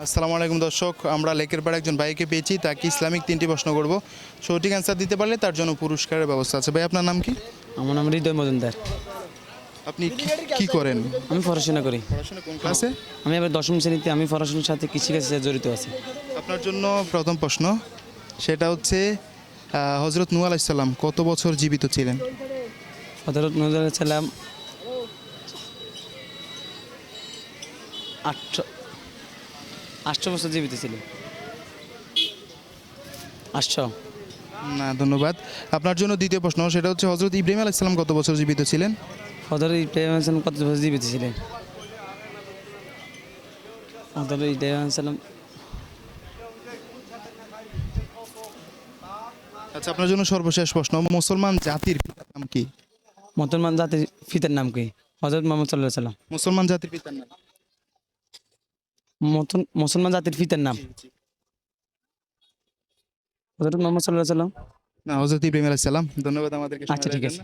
আসসালামু আলাইকুম দর্শক আমরা লেকের পাড়ে একজন ভাইকে পেয়েছি তাকে ইসলামিক তিনটি প্রশ্ন করব। সঠিক অ্যান্সার দিতে পারলে তার জন্য পুরস্কারের ব্যবস্থা আছে। ভাই আপনার নাম কি? আমার নাম হৃদয় মজুমদার। আপনি কি- করেন? আমি পড়াশোনা করি। পড়াশোনা কোন ক্লাসে? আমি এবার দশম শ্রেণীতে আমি পড়াশোনার সাথে কৃষিকাজের সাথে জড়িত আছি। আপনার জন্য প্রথম প্রশ্ন সেটা হচ্ছে হজরত নূ আলাইসাল্লাম কত বছর জীবিত ছিলেন? হজরত নজর ছিলাম আটশো আটশো বছর জীবিত ছিল। আটশো। না ধন্যবাদ। আপনার জন্য দ্বিতীয় প্রশ্ন সেটা হচ্ছে হজরত ইব্রাহিম আলাইসাল্লাম কত বছর জীবিত ছিলেন? হজরত ইব্রাহিম আলাইসালাম কত বছর জীবিত ছিলেন? হজরত ইব্রাহিম আলাইসালাম আচ্ছা আপনার জন্য সর্বশেষ প্রশ্ন মুসলমান জাতির পিতার নাম কি? মুসলমান জাতির ফিতার নাম কি? হজরত মোহাম্মদ সাল্লাহ সাল্লাম। মুসলমান জাতির পিতার নাম। মুসলমান জাতির ফিতার নাম। হজরত মোহাম্মদ সাল্লাহ সাল্লাম না হজরত ইব্রাহিম আলাইসাল্লাম ধন্যবাদ আমাদেরকে আচ্ছা ঠিক আছে।